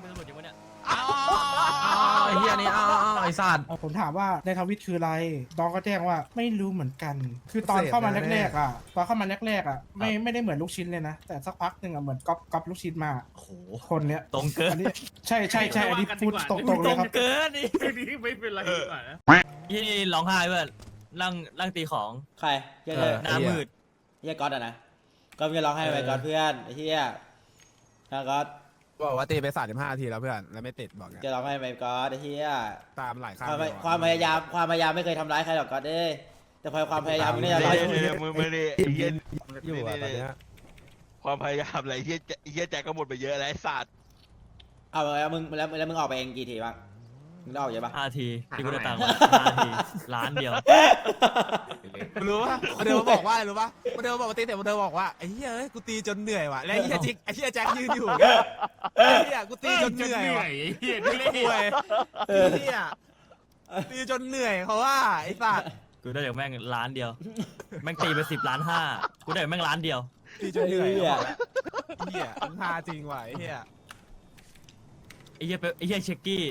เป็นตำรวจจริงปะเนี่ยอ้าวไอ้เฮียนี่อ้าวอ้าวไอ้สัตว์ ผมถามว่าในทวิตคืออะไรน้องก็แจ้งว่าไม่รู้เหมือนกัน คือตอนเข้ามาแรกๆอะตอนเข้ามาแรกๆอะไม่ไม่ได้เหมือนลูกชิ้นเลยนะ แต่สักพักหนึ่งอะเหมือนก๊อปก๊อปลูกชิ้นมาโอ้โหคนเนี้ยตรงเกินอันนี้ใช่ใช่ใช่อันนี้พูดตรงๆเลยครับเกินนี่นี่ไม่เป็นไรดีกว่านะยี่นี่ร้องไห้เพื่อนนั่งนั่งตีของใครเฮียเออหน้ามืดเฮียก๊อตอะนะก็จะร้องให้ไปก๊อตเพื่อนไอ้เฮียถ้าก๊อต บอกว่าตีไปสามสิบห้านาทีแล้วเพื่อนแล้วไม่ติดบอกไงจะร้องให้ไปก๊อตไอ้เฮียตามหลายครั้งความพเลยความพยายามความพยายามไม่เคยทำร้ายใครหรอกก๊อตเอ้ยแต่พอความพยายามนี่จะร้ายคนอื่นมึงไม่ได้ไอ้เหี้ยอยู่อะตอนเนี้ยความพยายามอะไรเหี้ยแจเหี้ยแจ็คก็หมดไปเยอะแล้วไอ้สัตว์เอาแล้วมึงแล้วแล้วมึงออกไปเองกี่ทีบ้างมึงได้ออกเยอะปะห้าทีที่กูได้ตังค์มาห้าทีล้านเดียว รู้ปะมันเดินมาบอกว่าอะไรรู้ปะมันเดินมาบอกว่าตีแต่มันเดินมาบอกว่าไอ้เหี้ยเอ้ยกูตีจนเหนื่อยว่ะแล้วไอ้เหี้ยจิกไอ้เหี้ยแจ็คยืนอยู่เนี่ยไอ้เหี้ยกูตีจนเหนื่อยว่ะเฮียนี่ป่วยไอ้เหี้ยตีจนเหนื่อยเขาว่าไอ้สัตว์กูได้จากแม่งล้านเดียว แม่งตีไปสิบล้านห้ากูได้จากแม่งล้านเดียว ตีจนเหนื่อยเขาบอกแล้วไอ้เหี้ยมันพาจริงว่ะไอ้เหี้ยไอ้เหี้ยเปไอ้เหี้ยเช็กกี้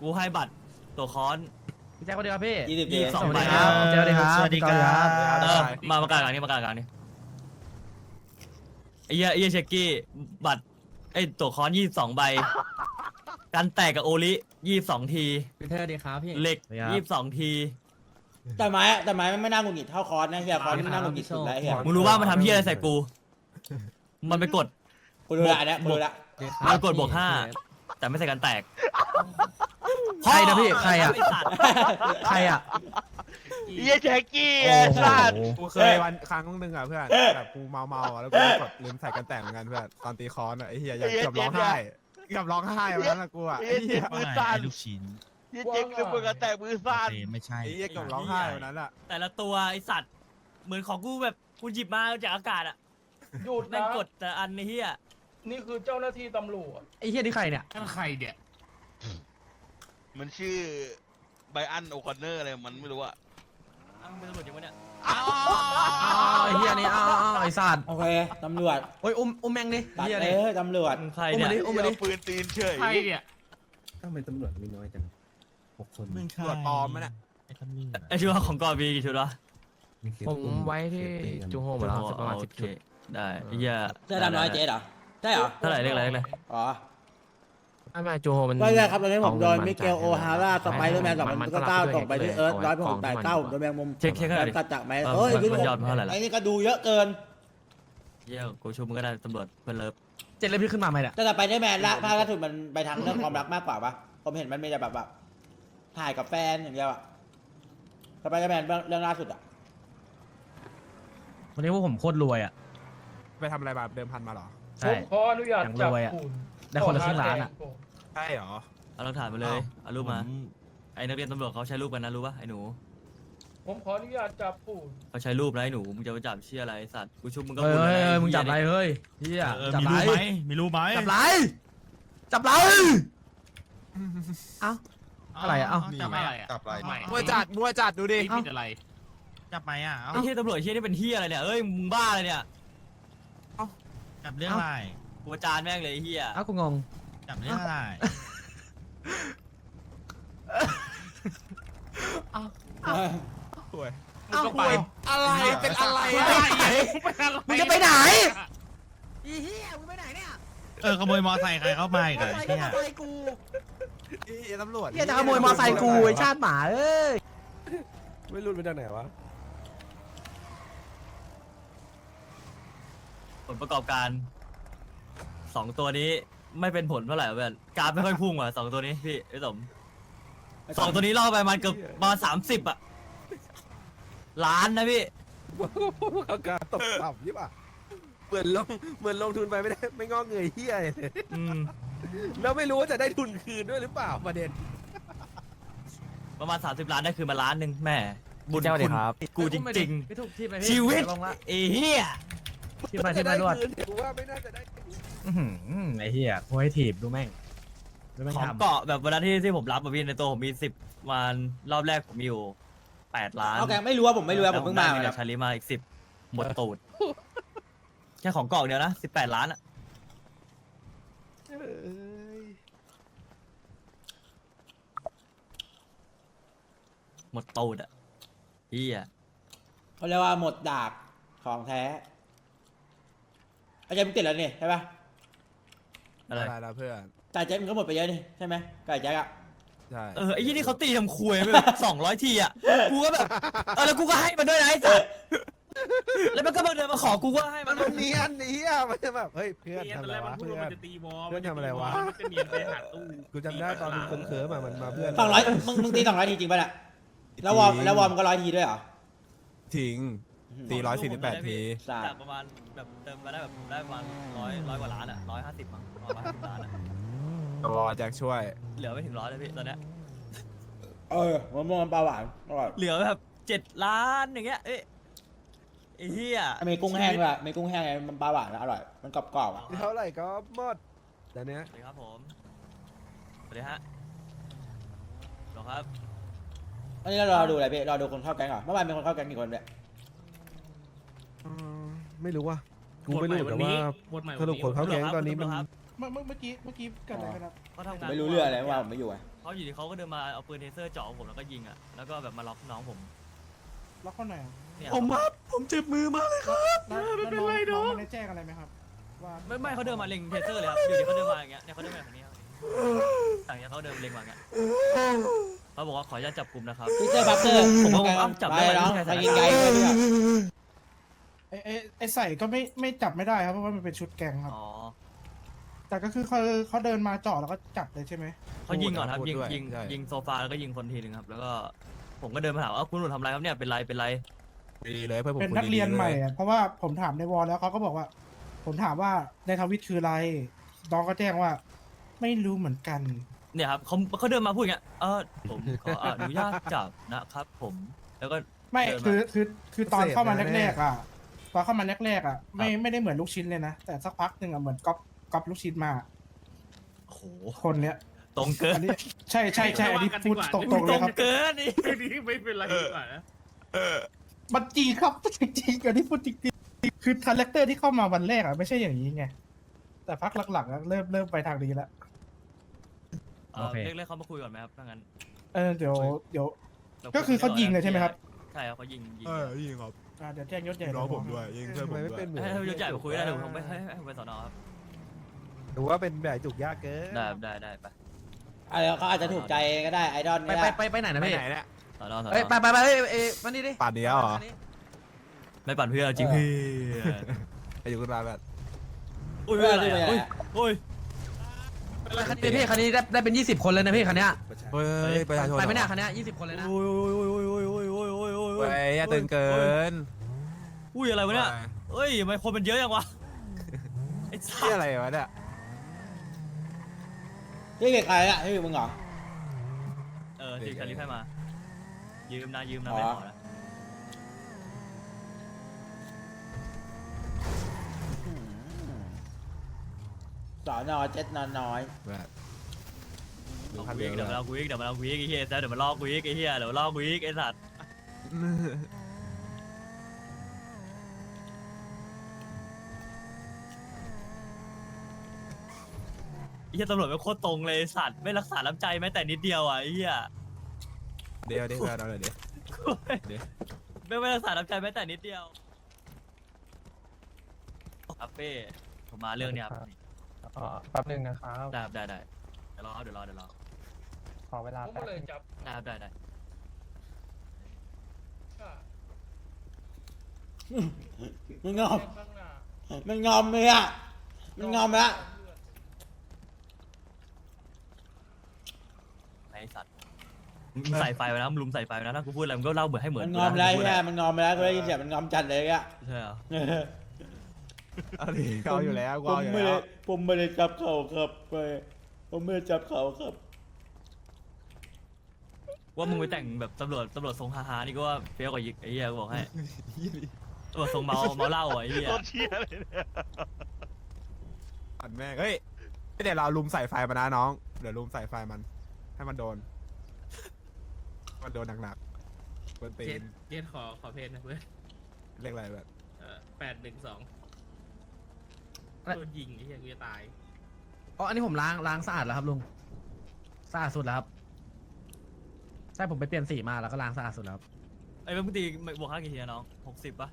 กูให้บัตรตัวค้อน พี่แจ็คสวัสดีครับพี่ ยี่สิบทียี่สิบสองสวัสดีครับเจอดีครับสวัสดีครับเออมาประกาศกลางนี้ประกาศกลางนี้ไอ้เหี้ยไอ้เหี้ยเช็กกี้บัตรไอ้ตัวค้อนยี่สิบสองใบการแตกกับโอลิยี่สิบสองทีพี่เทอร์ดีครับพี่เหล็กสวัสดีครับยี่สิบสองทีแต่ไม้แต่ไม้ไม่น่าหงุดหงิดเท่าคอนนะเฮียคอนไม่น่าหงุดหงิดสุดแล้วเฮียมึงรู้ว่ามันทำเหี้ยอะไรใส่กู มันไปกดกูดูละอันเนี้ยกูดูละมันกดบวกห้าแต่ไม่ใส่การแตก ใครนะพี่ใครอะ ไสัตว์ใครอะเหี้ยแจ็คกี้ไอ้สัตว์กูเคยวันครั้งนึงอะเพื่อนแบบกูเมาเมาๆอะแล้วกูกดลืมใส่กันแต่งเหมือนกันเพื่อนตอนตีคอนอะไอ้เหี้ยอยากเกือบร้องไห้เกือบร้องไห้วันนั้นอะกูอะเหี้ไอ้ยเหี้เจ็ยบมือว่าไงสั่นไอ้ลูกชิ้นเหี้ยเจ็บคือมือกระแตกมือสั่นเฟรมไม่ใช่ ไอ้เหี้ยเกือบร้องไห้วันนั้นอะแต่ละตัวไอสัตว์ เหมือนของกูแบบกูหยิบมาจากอากาศอะหยุดแม่นะงกดแต่ละอันในเฮียนี่คือเจ้าหน้าที่ตำรวจไอ้เฮียนี่ใครเนี่ย นั่นใครเดี่ย มันชื่อไบอันโอคอนเนอร์อะไรมันไม่รู้อะอ้าวเป็นตำรวจจริงปะเนี่ยอ้าวไอ้เฮียนี่อ้าวอ้าวไอ้สัตว์โอเคตำรวจโอ้ยอุ้มอุ้มแม่งดิตัดเฮียเลนี่ยตำรวจมึงใครอุ้มเนี่มายดิอุ้มมาดิเหี้ยปืนตีนเฉย ใครเนี่ยทำไมตำรวจมีน้อยจังหกคนไม่ใช่ตรวจปลอมมันอะไอ้ทำนี่ไอชุดของกอบีกี่ชุดวะเคสผมอุ้ไว้ที่เคสตีกันจูโฮหมดแล้วประมาณโอสิบเคชุด ได้ไอ้เฮียเสื้อดำน้อยเจ๊เหรอใช่เหรอ เท่าไหร่เรียกอะไรเรียกอะไร อ๋อ ไม่ไม่จูโฮมันก็ได้ครับตอนนี้ผมโดนเางิมิเกลโอฮาร่าสไปเดอร์แมนสองพันเก้าตกไปที่เอิร์ธร้อยหกแปดเก้าโดนแมงมุมเช็คเช็คให้หน่อยดิตัดจากไหมเออเฮ้ยมันพี่มันยอดมันเท่าไหร่ล่ะไอ้นี่ก็ดูเยอะเกินเฮียกูชูมึงก็ได้ตำรวจเพื่อนเลิฟเจ็ดเลยพี่ขึ้นมาไหมเนี่ยแต่สไปเดอร์แมนละภาคล่าสุดมันไปทางเรื่องความรักมากกว่าปะผมเห็นมันมีแต่แบบแบบถ่ายกับแฟนอย่างเดียวอะสไปเดอร์แมนเรื่องล่าสุดอะวันนี้พวกผมโคตรรวยอะไปทำอะไรมาเดิมพันมาเหรอผใช่มขออนุญาตอย่างจับรวยอะคุณ ได้คนละครึ่งล้านอะใช่เหรอ เอาหลักฐานมาเลย เอารูปมา ไอ้นักเรียนตำรวจเขาใช้รูปกันนะรู้ปะไอ้หนู ผมขออนุญาตจับคุณเขาใช้รูปนะไอ้หนู มึงจะไปจับเชี่ยอะไรไอ้สัตว์ กูชุบมึงก็เฮ้ยบุญเฮ้ยนะเฮ้ยมึงเหี้จับไรนี่เฮ้ยเฮียเออจับมีไรรู้ไหมมีรู้ไหมจับไรจับไรเอ้าอะไรอะเอ้า จับไหมอะไรอะจับอะไรไม่มัวจัดมัวจัดดูดิ ผิดอะไร จับไหมอะเอ้าไอ้เฮียตำรวจเฮียนี่เป็นเฮียอะไรเนี่ย เอ้ย มึงบ้าอะไรเนี่ย จับเรื่องอะไร กูประจานแม่งเลยไอ้เฮียเอ้ากูงง จับเรื่องอะไรป่วยเอ้าก็ไปอะไรเป็นอะไรมึงอะไปไหนมึงไปอะไรมึงจะไปไหนอีเฮียมึงไปไหนเนี่ยเออขโมยมอไซค์ใครเข้ามาอีกมออะไซค์ไอ้ก็เหี้ยมอไซค์กูเฮียตำรวจเฮียจะขโมยมอไซค์กูไอ้ชาติหมาเอ้ย ไม่รู้มาจากไหนวะ ผลประกอบการ สองตัวนี้ไม่เป็นผลเท่าไหร่เพื่อนกราฟไม่ค่อยพุ่งว่ะสองตัวนี้พี่ไอ้สมสองตัวนี้ล่อไปประมันเกือบประมาณสามสิบอะล้านนะพี่อาการตกต่ำยี่ป่ะเหมือนลงเหมือนลงทุนไปไม่ได้ไม่งอกเงยเฮียเลยอืม แล้วไม่รู้ว่าจะได้ทุนคืนด้วยหรือเปล่าประเด็นประมาณสามสิบล้านได้คือมาล้านหนึ่งแม่บุญเจ้าดิครับ กูจริงพี่ทุกที่ไปๆพี่ชีวิตลงละไอ้เหี้ย ที่มาที่มารวดคืนแต่กูว่าไม่น่าจะได้คืน อื้อไอ้เหี้ยกูให้ถีบดูแม่งของเกาะแบบวันที่ที่ผมรับอะพี่ในตัวผมมีสิบวันรอบแรกผมมีอยู่แปดล้านเอาแกไม่รู้ว่าผมไม่รู้ว่าผมเพิ่งมาเลยชาลิมาอีกสิบหมดตูดแค่ของเกาะเดียวนะสิบแปดล้านอะหมดตูดอะพี่อะเขาเรียกว่าหมดดาบของแท้อาจารย์มึงติดแล้วนี่ใช่ปะ อะไรอะไรนะเพื่อน ไก่แจ็คมึงก็หมดไปเยอะนี่ใช่ไหมไก่แจ็คอะใช่เออไอ้ยี่นี่เขาตีทำคุยไปสองร้อยทีอะกูก็แบบเออแล้วกูก็ให้มันด้วยนะไอ้สัสแล้วมันก็มาเดินมาขอกูก็ให้มัมันน มันเนียนไอ้เหี้ยมันจะแบบเฮ้ยเพื่อนทำอะไรวะเพื่อน เพื่อนทำอะไรวะ มันจะเนียนไปหาตู้กูจำได้ตอนมึงเคิร์มๆอะมันมาเพื่อนสองร้อยมึงมึงตีสองร้อยทีจริงปะเนี่ยแล้ววอร์มแล้ววอร์มก็ร้อยทีด้วยเหรอ ทิ้ง ตีร้อยสี่สิบแปดทีสาจากประมาณแบบเติมมาได้แบบได้ประมาณร้อยร้อยกว่าล้านอะร้อยห้าสิบมั้งร้อยห้าสิบล้านอะรอแจ็คช่วย เหลือไม่ถึงร้อยเลยพี่ตอนเนี้ยเออมะม่วงปลาหวานอร่อยเหลือแบบเจ็ดล้านอย่างเงี้ยเอ๊ะไอ้เหี้ยมีกุ้งแห้งด้วยมีกุ้งแห้งไงมันปลาหวานนะอร่อย มันกรอบๆอะเท่าไหร่ก็หมดเดี๋ยวนี้สวัสดีครับผมสวัสดีฮะหรอครับ อันนี้เรารอดูอะไรพี่รอดูคนเข้าแก๊งเหรอเมื่อวานมีคนเข้าแก๊งกี่คนเนี่ยอืม ไม่รู้ว่ากูไม่รู้แต่ว่าสรุปคนเข้าแก๊งตอนนี้มันครับเมื่อเมื่อเมื่อกี้เมื่อกี้เกิดอะไรกันครับเขาทำงานไม่รู้เรื่องอะไรเมื่อวานผมไม่อยู่อะเขาอยู่ดีเขาก็เดินมาเอาปืนเทเซอร์เจ่อผมแล้วก็ยิงอะแล้วก็แบบมาล็อกน้องผมล็อกข้อไหนอยอะเนี่ยผมว่าผมเจ็บมือมากเลยครับแล้วแล้วน้องน้องมันได้แจ้งอะไรไหมครับว่าไม่ไม่เขาเดินมาเล็งเทเซอร์เลยครับอยู่ดีเขาเดินมาอย่างเงี้ยเนี่ยเขาเดินมาแบบนี้ครับอย่างเงี้ยเขาเดินเล็งมาอย่างเงี้ยเขาบอกว่าขออนุญาตจับกลุ่มนะครับพี่เจอบัฟเตอร์ผมว่าผมอ้ำจับได้ไปไหมน้องไม่ใช่ไปกินไก่ด้วยเนี่ย ไอ้ไอ้ไอ้ใส่ก็ไม่ไม่จับไม่ได้ครับเพราะว่ามันเป็นชุดแกงครับ อ๋อแต่ก็คือเขาเขาเดินมาเจาะแล้วก็จับเลยใช่ไหมเขายิงก่อนครับพูดยิงด้วยยิงใช่ ยิงโซฟาแล้วก็ยิงคนทีหนึ่งครับ แล้วก็ผมก็เดินมาถามว่าคุณหนุ่มทำอะไรครับเนี่ยเป็นไรเป็นไร ดีเลยเพื่อนผมเป็นคุนักเรียนดีๆลใหม่อะเพราะว่าผมถามในวอลแล้วเขาก็บอกว่า ผมถามว่าในทวิตคืออะไรน้องก็แจ้งว่า ไม่รู้เหมือนกัน เนี่ยครับเขาเขาเดินมาพูดอย่างเงี้ยเออผมขออนุญาตจับนะครับ ผมแล้วก็ ไม่เดินมา คือคือคือตอนเข้ามาเสพมาแรกๆอะ ตอนเข้ามาแรกๆอะไม่ไม่ได้เหมือนลูกชิ้นเลยนะ แต่สักพักหนึ่งอะเหมือนก๊อปก๊อปลูกชิ้นมาโอ้โหคนเนี้ยตรงเกินอันนี้ใช่ใช่ใช่อันนี้พูดตรงๆตเลรยงครับ เกินนี่นี่ไม่เป็นไรดีกว่านะมันจริงครับจริงๆอันนี้พูดจริงๆคือคาแรคเตอร์ที่เข้ามาวันแรกอะไม่ใช่อย่างนี้ไงแต่พักหลังๆอะเริ่มเริ่มไปทางนี้แล้วเออเรียกเรียกเขามาคุยก่อนไหมครับถ้างั้นเออเดี๋ยวเดี๋ยวรก็คือเขายิงเลยใช่ไหมครับใช่ครับเขายิงยิงเออยิงครับ เดี๋ยวแจ้งยศใหญ่น้องผมด้วยยิงเพื่อผมด้วยให้ให้ยศใหญ่มาคุยได้เดี๋ยวผมไปให้ใไปสอนอครับหรือว่าเป็นแบบจุกยากเกินได้ได้ไปเขาอาจจะถูกใจก็ได้ไอดอนไปไปไปไหนนะพี่ไหนเนี่ยสอนน้องยไปไปไปเอ้มานี่ดิป่านเดียวเหรอไม่ปั่นเพื่อจริงพี่ไอ้ยุคราแบบอุ้ย่อะไรอะอุ้ยอุ้ยคันนี้พี่คันนี้ได้ได้เป็น 20 คนเลยนะพี่คันนี้ไปฮ้ยประชาชนไปไหมเนี่ยคันนี้ย20 คนเลยนะอุ้ยอุ้ยอุ้ยอุ้ยอุ้ย เฮ้ยอย่าตึงเกินอุ้ยอะไรวะเนี่ยเอ้ยทำไมคนมันเยอะจังวะไอ้สัที่สอะไรวะเนี่ยที่เด็กใครอะที่มึงเหรอ เออสิคาริให้มา ยืมนะยืมนะอ๋อไม่ขอนะสอนอเจ็ดนอนน้อย แบบดูเอาคันกูเดีอียวกเดี๋ยวเลมายเอากูอีกเดี๋ยวมาเอากูอีกไอ้เหี้ยแซวเดี๋ยวมาลอกกูอีกไอ้เหี้ยเดี๋ยวมาลอกกูอีกไอ้สัตว์ ไอ้เหี้ยตำรวจไม่งโคตรตรงเลยไอ้สัตว์ไม่รักษาน้ำใจแม้แต่นิดเดียวอะไอ้เหี้ยเดี๋ยวเดี๋ยวเอาเลยเดี๋ยว เดี๋ยว ไม่ไม่รักษาน้ำใจแม้แต่นิดเดียวครับเป้ผมมาเรื่องเนี้ยครับอ๋อแป๊บหนึงนะครับ ได้ครับได้ได้เดี๋ยวรอครับเดี๋ยวรอเดี๋ยวรอขอเวลาผมแป๊ก็บเลยนึงจับได้ครับได้ได้ อะ มันงอมแข้างหน้ามันงอมเลยอะ มันงอมแล้ว ไอ้สัตว์มึงใส่ไฟไว้นะมึงลุมใส่ไฟไว้นะถ้ากูพูดอะไรมึงก็เล่าเหมือนให้เหมือนมันงอมแล้วกูพูดใช่อะมันงอมแล้วกูได้ยินเสียงมันงอมจัดเลยอะใช่เหรอเอาดิเอาอยู่แล้วกูผมเอาอยู่ไม่แล้ได้วผมไม่ได้จับเขาครับไปผมไม่ได้จับเขาครับ ว่ามึงไปแต่งแบบตำรวจตำรวจทรงฮาๆนี่ก็ว่าเฟี้ยวกว่ายิกไอ้เหี้ยกูบอกให้ ตำรวจทรงเมาเมาเหล้าอะไอ้เหี้ยโคตรเชี่ยเลยเนี่ยอันแม่งเฮ้ยเดี๋ยวเราลุมใส่ไฟมานะน้อง เดี๋ยวลุมใส่ไฟมัน ให้มันโดน มันโดนหนักๆเปิดตีเจ็ดนเจ็ดขอขอเพจนะเพื่อนเรียกอะไรแบบเออแปดหนึ่งสองโดนยิงไอ้เหี้ยกูจะตาย อ๋อ อันนี้ผมล้างล้างสะอาดแล้วครับลุง สะอาดสุดแล้วครับ ใช่ผมไปเปลี่ยนสีมาแล้วก็ล้างสะอาดสุดแล้วไอ้เมื่อตีบวกค่ากี่ทีนะน้องหกสิบปะ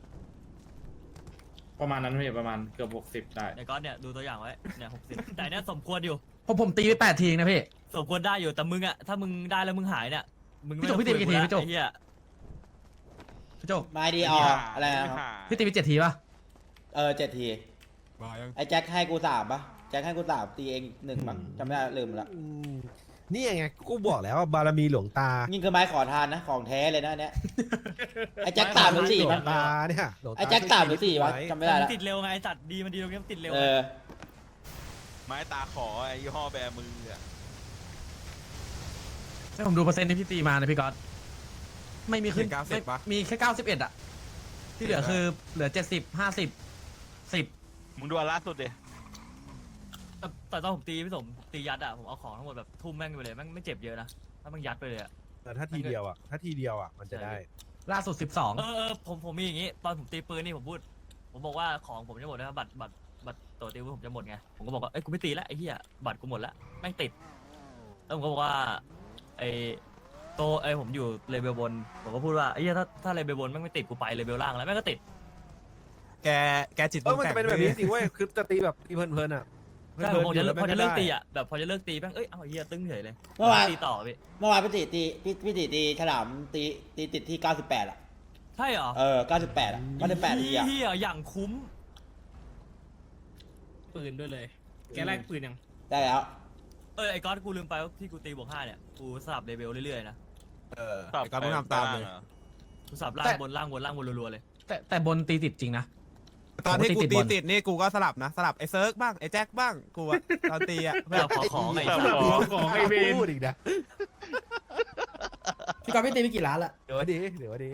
ประมาณนั้นพี่ประมาณเกือบหกสิบได้ไอ้ก้อนเนี่ยดูตัวอย่างไว้เนี่ยหกสิบแต่เนี่ยสมควรอยู่ผมผมตีไปแปดทีนะพี่ สมควรได้อยู่แต่มึงอะถ้ามึงได้แล้วมึงหายเนี่ยมึงไม่พี่จุกพี่ตีไปกี่ทีพี่จุกไอ้เหี้ยพี่โจกไมาดีอออะไรนะครับพี่ตีไปเจ็ดทีป่ะเออเจ็ดที มายังไอ้แจ็คให้กูสามปะแจ็คให้กูสามตีเองหนึ่งมั้งจำไม่ได้ลืมละอืม นี่ไงกูบอกแล้วว่าบารมีหลวงตานี่คือไม้ขอทานนะ ของแท้เลยนะอันเนี้ย ไอ้แจ็คสามหรือสี่หลวมั้งงตาเนี่ยหลวงตาไอ้แจ็คสามหรือสี่วะจำไม่ได้มันละติดเร็วไงไอ้สัตว์ดีมันดีตรงนี้มันติดเร็วเออไม้ตาขอไอ้ยี่ห้อแบมืออะให้ผมดูเปอร์เซ็นต์ที่พี่ตีมานะพี่ก๊อตไม่มีขึ้นเก้าสิบปะมีแค่เก้าสิบเอ็ดอะที่เหลือคือเหลือเจ็ดสิบห้าสิบสิบมึงดูอันล่าสุดดิ แต่แต่ตอนผมตีพี่สมตียัดอะผมเอาของทั้งหมดแบบทุ่มแม่งไปเลยแม่งไม่เจ็บเยอะนะถ้ามันยัดไปเลยอะแต่ถ้าทีเดียวอะ ถ้าทีเดียวอะ มันจะได้ ล่าสุดสิบสองเออเออผมผมมีอย่างงี้ ตอนผมตีปืนนี่ผมพูด ผมบอกว่าของผมจะหมดนะครับบัตรบัตรบัตรตัวตีปืนผมจะหมดไงผมก็บอกว่าเอ้ยกูไม่ตีแล้วไอ้เหี้ยบัตรกูหมดแล้วแม่งติดแล้วผมก็บอกว่าไอ้โตไอ้ผมอยู่เลเวลบนผมก็พูดว่าไอ้เหี้ยถ้าถ้าเลเวลบนแม่งไม่ติดกูไปเลเวลล่างแล้วแม่งก็ติด แก แกจิตเออมันจะเป็นแบบนี้จริงเว้ย คือจะตีแบบตีเพลินๆอะ ใช่ผมพอจะแล้วพอจะเลิกได้ตีอะแบบพอจะเลิกตีแม่งเอ้ยเอาไอ้เหี้ยตึ้งเฉยเลยเมื่อวาน ตีต่อพี่เมื่อวานพี่ติตีพี่พี่ติตีฉลามตีตีติดที่เก้าสิบแปดอะ ใช่เหรอเออเก้าสิบแปดอะเก้าสิบแปดทีอะเหี้ยอย่างคุ้ม ปืนด้วยเลย แกแรกปืนยัง ได้แล้ว เออไอ้ก๊อตกูลืมไปว่าที่กูตีบวกห้าเนี่ยกูสลับเลเวลเรื่อยๆนะเออไอ้ก็ไม่ทำตามเลย กูสลับล่างบนล่างบนล่างบนรัวๆเลยแต่แต่บนตีติดจริงนะ ตอนที่กูผมก็ตีตีติดบอลติดนี่กูก็สลับนะสลับไอ้เซิร์กบ้างไอ้แจ็คบ้างกูอะตอนตีอะไม่เอาขอของไอ้ขอสัตว์ของของไอ้เวนพูดอีกนะพี่ก๊อตพี่ตีไปกี่ล้านละเดี๋ยวดีเดี๋ยวดี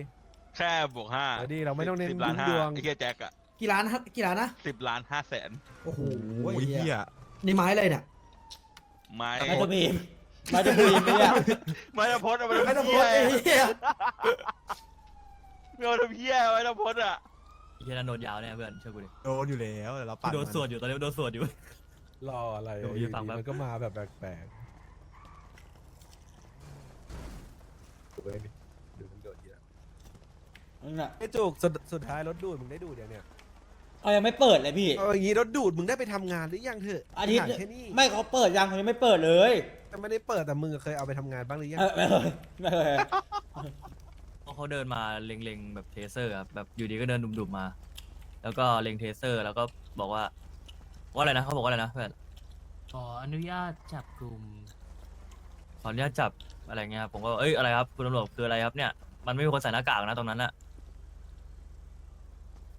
แค่บวกห้าเดี๋ยวดีเราไม่ต้องเน้นสิบล้านห้าดวงไอ้เหี้ยแจ็คอะกี่ล้านครับกี่ล้านนะสิบล้านห้าแสนโอ้โหโอ้ยเหี้ยนี่ไม้เลยเนี่ยไม้ไม้ตะบีมไม้ตะบีมเนี่ยไม้ตะพดอะไม้ตะพดไม่เอาทำเพี้ยไม้ตะพดอะ ไอ้เหี้ยนันโดนยาวเนี่ยเพื่อนเชื่อกูดิโดนอยู่แล้วเดี๋ยวเรากูปั่นโดนมันสวดอยู่ตอนนี้โดนสวดอยู่ รออะไรเดี๋ยวอยู่ฟังดีแป๊บ มันก็มาแบบแปลกๆดูไปดิดูมันโดดเยอะนั่นน่ะไอ้จุกสุดสุดท้ายรถดูดมึงได้ดูดอย่างเนี้ยเอายังไม่เปิดเลยพี่ เอาอย่างงี้รถดูดมึงได้ไปทำงานหรือยังเถอะอาทิตย์ ถมแค่นี้ไม่เขาเปิดยังเขายังไม่เปิดเลยแต่ไม่ได้เปิดแต่มึงเคยเอาไปทำงานบ้างหรือยัง เออไม่เคยไม่เคย เพราะเขาเดินมาเล็งๆแบบเทเซอร์ครับแบบอยู่ดีก็เดินดุมๆมา แล้วก็เล็งเทเซอร์ แล้วก็บอกว่าว่าอะไรนะเขาบอกว่าอะไรนะเพื่อนขออนุญาตจับกลุ่มขออนุญาตจับอะไรเงี้ยครับผมก็เอ้ยอะไรครับคุณตำรวจคืออะไรครับเนี่ยมันไม่มีคนใส่หน้ากากนะตรงนั้นอะ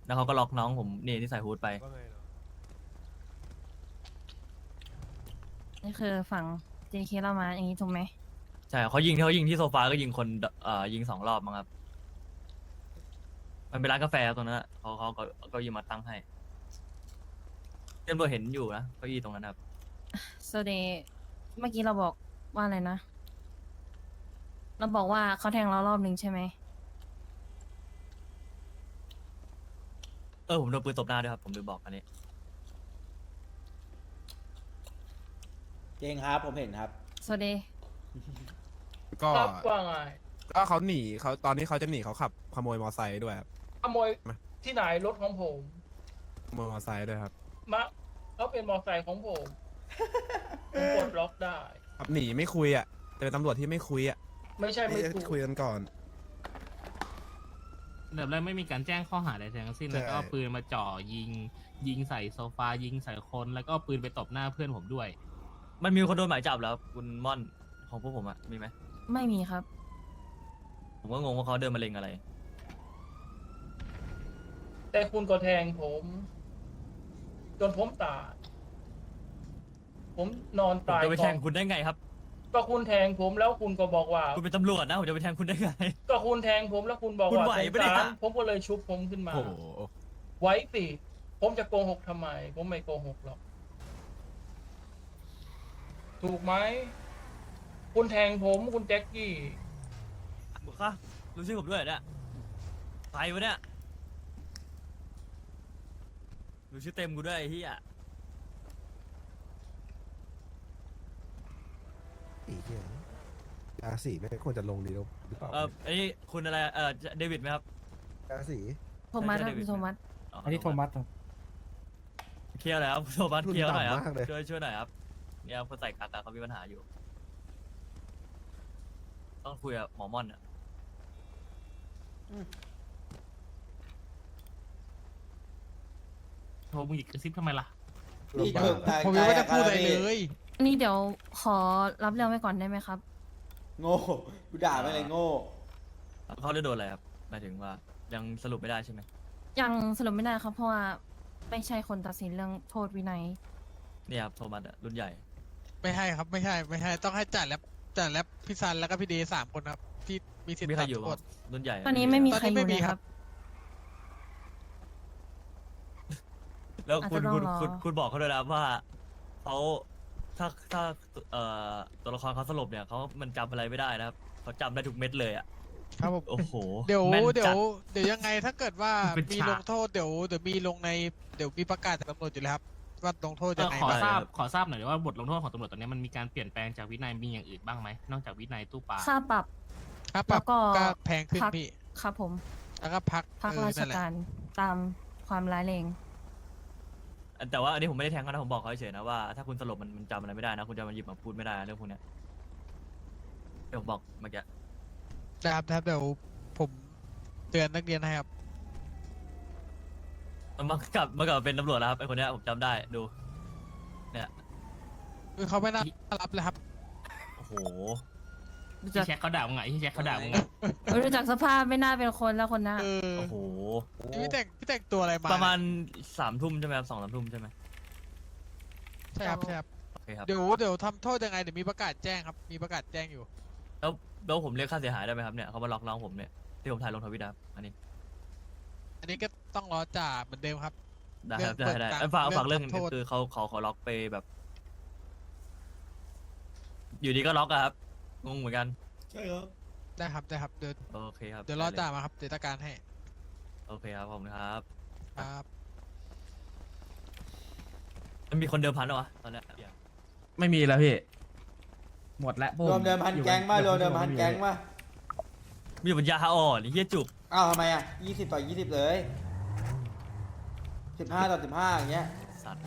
แล้วเขาก็ล็อกน้องผมนี่ที่ใส่ฮูดไป ว่าไงเนาะนี่คือฝั่ง JK เรามาอย่างนี้ถูกไหม ใช่เขายิงเขายิงที่โซฟาก็ยิงคนเอ่อยิงสองรอบมั้งครับ มันเป็นร้านกาแฟตรงนั้นอะเขาเขาก็ก็ยิงมาตั้งให้เพื่อนเบอร์เห็นอยู่นะเก้าอี้ตรงนั้นครับ so they เมื่อกี้เราบอกว่าอะไรนะ เราบอกว่าเขาแทงเรารอบหนึ่งใช่ไหม เออผมโดนปืนตบหน้าด้วยครับ ผมลืมบอกอันนี้จริงครับผมเห็นครับ so they ก็ครับว่าไงก็เขาหนีเขาตอนนี้เขาจะหนีเขาขับขโมยมอไซค์ด้วยครับ ขโมยที่ไหนรถของผมขโมยมอไซค์ด้วยครับมะเขาเป็นมอไซค์ของผมผมกดล็อกได้ ขับหนีไม่คุยอะแต่เป็นตำรวจที่ไม่คุยอะไม่ใช่ไม่เอ้ยถูกคุยกันก่อน แบบแรกไม่มีการแจ้งข้อหาใดทั้งสิ้น ใช่ แล้วก็เอาปืนมาจ่อยิง ยิงใส่โซฟา ยิงใส่คน แล้วก็เอาปืนไปตบหน้าเพื่อนผมด้วย มันมีคนโดนหมายจับแล้วครับคุณม่อนของพวกผมอะมีไหม ไม่มีครับ ผมก็งงว่าเขาเดินมาเล็งอะไร แต่คุณก็แทงผม จนผมตาย ผมนอนผมตายจะไปแทงก่อนคุณได้ไงครับ ก็คุณแทงผมแล้วคุณก็บอกว่า คุณเป็นตำรวจนะผมจะไปแทงคุณได้ไง ก็คุณแทงผมแล้วคุณบอกคุณว่าไหวสงปะเนี่ยสารผมก็เลยชุบผมขึ้นมา โอ้โหไว้สิ ผมจะโกหกทำไม ผมไม่โกหกหรอก ถูกไหม คุณแทงผมคุณแจ็คกี้บอกค่ะรู้ชื่อผมด้วยเหรอเนี่ยใครวะเนี่ยรู้ชื่อเต็มกูด้วยไอ้เหี้ยอีกเหี้ยยาสีไม่ควรจะลงดีหรือเปล่าเออไอ้นี่คุณอะไรเออเดวิดไหมครับยาสีโทมัสใช่ครับใช่พี่โทมัส อันนี้โทมัสครับเคลียร์หน่อยครับโทมัสเคลียร์หน่อยครับมากเลยช่วยช่วยหน่อยครับเนี่ยคนใส่กากาเขามีปัญหาอยู่ ต้องคุยกับหมอม่อนอะโทรมึงอีกกระซิบทำไมล่ะพี่ถึกผมยังไม่ได้พูดอะไรเลย อันนี้เดี๋ยวขอรับเรื่องไว้ก่อนได้ไหมครับ โง่กูด่าไปเลยโง่เขาได้โดนอะไรครับหมายถึงว่ายังสรุปไม่ได้ใช่ไหมยังสรุปไม่ได้ครับเพราะว่าไม่ใช่คนตัดสินเรื่องโทษวินัย เนี่ยครับโทมัสอะรุ่นใหญ่ ไม่ให้ครับไม่ใช่ไม่ใช่ต้องให้จ่ายแล้ว จ่ายแล้วพี่ซันแล้วก็พี่เดย์สามคนครับที่มีสิทธิ์มีใครตัดอยู่โทบ้าษงรุ่นใหญ่ะตอนนี้ไม่มีตอนใครนี้อไม่ยู่มีเลยคครัรับบแล้วคุณอาจจะคุณต้องรอ คุณคุณบอกเขาด้วยนะว่าเขาถ้าถ้าเอ่อตัวละครเขาสลบเนี่ยเขามันจำอะไรไม่ได้นะครับเขาจำได้ทุกเม็ดเลยอะครับผม โอ้โหเดี๋ยวแม่นเดี๋ยจั วเดี๋ยวยังไงถ้าเกิดว่าเป็นมีฉาก ลงโทษเดี๋ยวเดี๋ยวมีลงในเดี๋ยวมีประกาศจากตำรวจอยู่แล้วครับ ว่าลงโทษเอยัองไงขอบ้าง ทราบขอทราบหน่อยว่าบทลงโทษของตำรวจตอนนี้มันมีการเปลี่ยนแปลงจากวินัยมีอย่างอื่นบ้างไหมนอกจากวินัยตู้ปลา ค่าปรับ ครับปรับแล้วก็ ก็แพงขึ้นพักพี่ ครับผม แล้วก็พักพักเออราชนั่นแหละการตามความร้ายแรง แต่ว่าอันนี้ผมไม่ได้แทงเขานะผมบอกเขาเฉยๆนะว่าถ้าคุณสลบมันมันจำอะไรไม่ได้นะคุณจะมาหยิบมาพูดไม่ได้นะเรื่องพวกเนี้ยเดี๋ยวผมบอกเมื่อกี้ นะครับนะครับเดี๋ยวผมเตือนนักเรียนให้ครับ มันมากลับมากลับมาเป็นตำรวจแล้วครับไอ้คนเนี้ยผมจำได้ดูเนี่ยคือเขาไม่น่ารับเลยครับ โอ้โห รู้จักที่แช็คเขาด่ามึงไงที่แช็คเขาด่ามึงไงรู้จักสภาพไม่น่าเป็นคนแล้วคนหน้าเออโอ้โห พี่แต่งพี่แต่งตัวอะไรมาประมาณสามทุ่มใช่ไหมครับสองสามทุ่มใช่ไหมใช่ครับใช่ครับโอเคครับเดี๋ยวเดี๋ยวทำโทษยังไงเดี๋ยวมีประกาศแจ้งครับ มีประกาศแจ้งอยู่ แล้วแล้วผมเรียกค่าเสียหายได้ไหมครับเนี่ยเขามาล็อกน้องผมเนี่ยที่ผมถ่ายลงทวิตนะครับอันนี้อั นนี้ก็ต้องรอจ่าเหมือนเดิมครับ ได้ครับเรื่ได้องได้เปิดเอ้ยฝากเรื่องฝากเรื่องทำโทษ คือเขาเขาขอล็อกไปแบบ อยู่ดีก็ล็อกอะครับงงเหมือนกัน ใช่ครับ ได้ครับได้ครับเดี๋ยวโอเคครับเดี๋ยวรอไลจ่ามาครับเดี๋ยวจัดการให้โอเคครับผมครับครับมันมีคนเดิมพันหรอวะตอนเนี้ยไม่มีแล้วพี่ หมดแล้วพวกรวมเดิมพันอยู่แก๊งป่ะรวมเดิมพันไแก๊งป่ะ มีปัญญาอ่อนไอ้เฮียจุกอ้าวทำไมอะยี่สิบต่อยี่สิบเลยสิบห้าต่อสิบห้าอย่างเงี้ยสัตว์